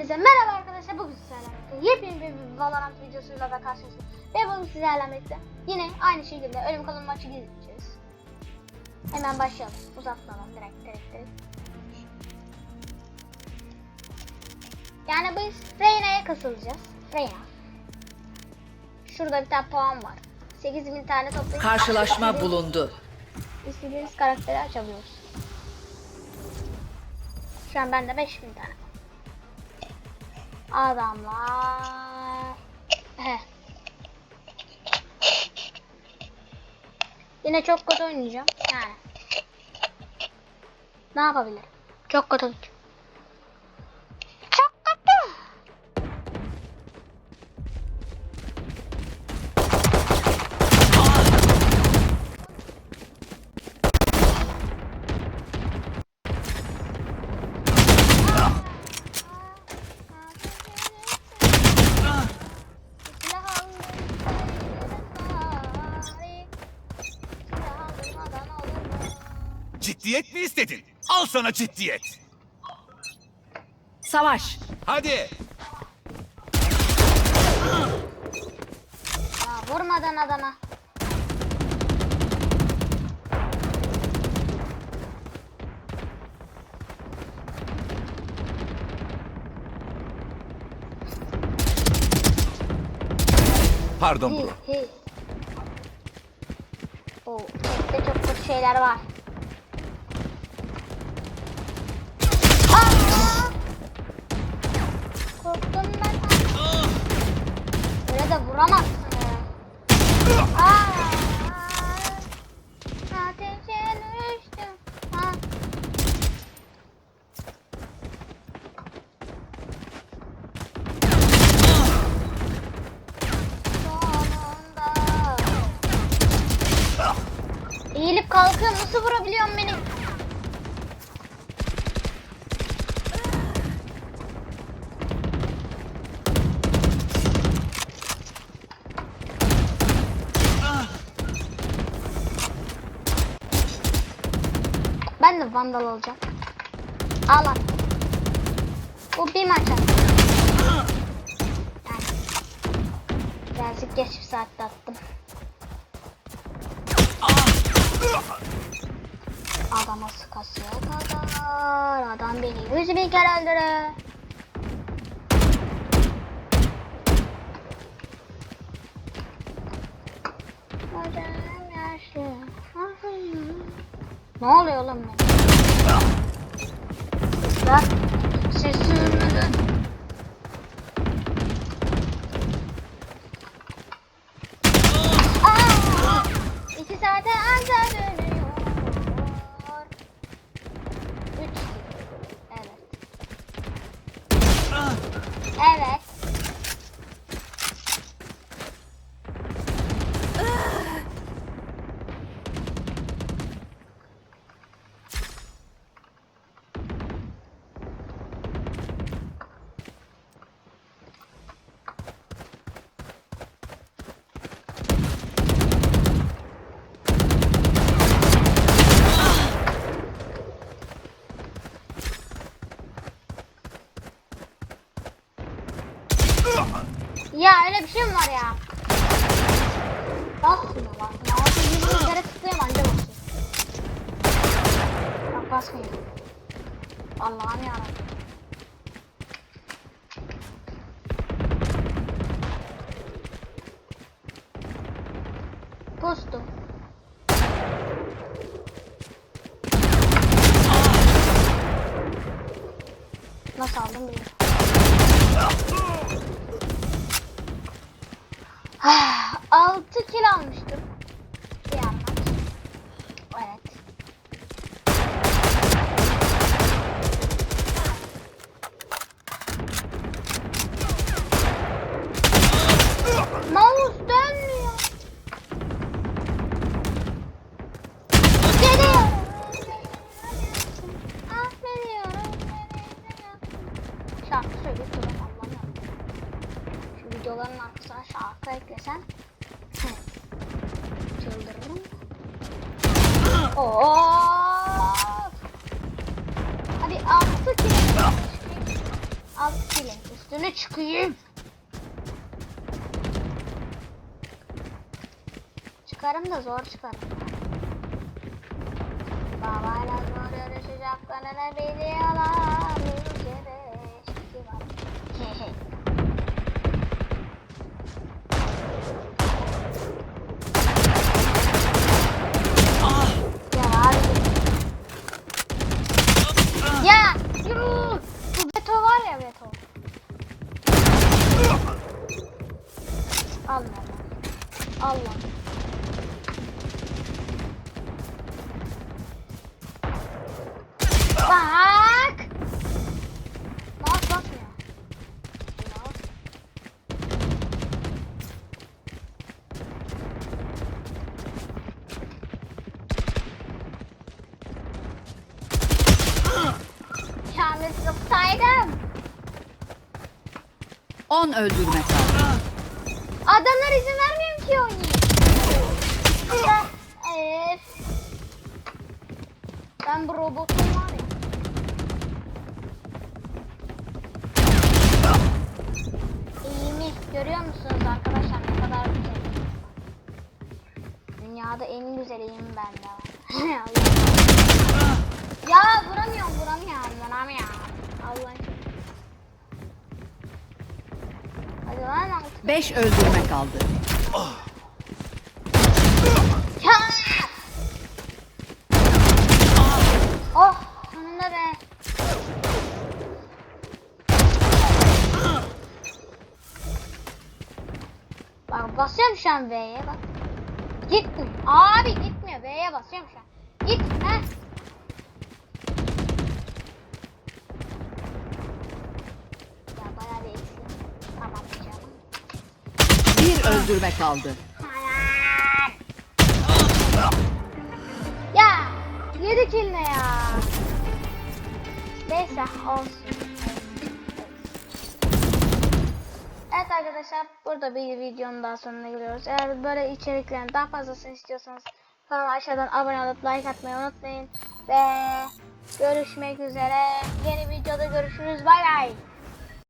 Hepinize merhaba arkadaşlar. Bugün sizlerle birlikte yepyeni bir Valorant videosuyla da karşınızdayım. Ve bugün sizlerle birlikte yine aynı şekilde ölüm kalım maçı gideceğiz. Hemen başlayalım. Uzatmadan direkt direkt direkt. Yani biz Reyna'ya kasılacağız. Reyna. Şurada bir tane puan var. 8000 tane toplayıp Karşılaşma bulundu. İstediğiniz karakteri açabiliyoruz. Şu an bende 5000 tane. Adamlar. Heh. Yine çok kötü oynayacağım. Yani. Ne yapabilirim? Çok kötü. Ciddiyet mi istedin? Al sana ciddiyet. Savaş. Hadi. Ya vurmadan adama. Pardon Hi, bro. hi. Oo, işte çok kötü şeyler var. Vuramazsın. Ateşe düştüm. Ha. Sonunda. Eğilip kalkıyor nasıl vurabiliyorsun beni? Ben de vandal olacağım. Al lan. Bu bir maç attı. Birazcık geç bir saatte attım. Adama sıkasıya kadar. Adam beni yüz bin kere öldürür. Hocam yaşlı. Ne oluyor oğlum benim? Bak. Ya öyle bir şey mi var ya? Basmıyor. Ya altı yüz kere tıklıyorum anca basıyor. Bak basmıyor. Allah'ım yarabbim. Postu. Nasıl aldım bilmiyorum. Hı, çıldırırım. Oo! Hadi altı kere. alt kilin üstüne çıkayım. Çıkarım da zor çıkarım. Babayla zor yarışacak kanına biliyorlar. Ülkede şiki var. Hehe. Ya abi. Ya yürü. Bu Beto var ya Beto. Allah. Allah. Bak. Mouse basmıyor. Mouse. Yanlış yapsaydım. 10 öldürme. Adamlar izin vermiyor ki oynayayım. Evet. Ben bu robotum var ya. İyiyimi görüyor musunuz arkadaşlar ne kadar güzel. Dünyada en güzel eğim bende var. 5 öldürme kaldı. Ya! Oh, sonunda be. Basıyorum şu an V'ye bak. Gitmiyor. Abi gitmiyor. V'ye basıyorum şu an. Git. 1 öldürme kaldı. Ya 7 kill ne ya? Neyse olsun. Evet arkadaşlar burada bir videonun daha sonuna geliyoruz. Eğer böyle içeriklerin daha fazlasını istiyorsanız kanalıma aşağıdan abone olup like atmayı unutmayın. Ve görüşmek üzere. Yeni videoda görüşürüz. Bay bay.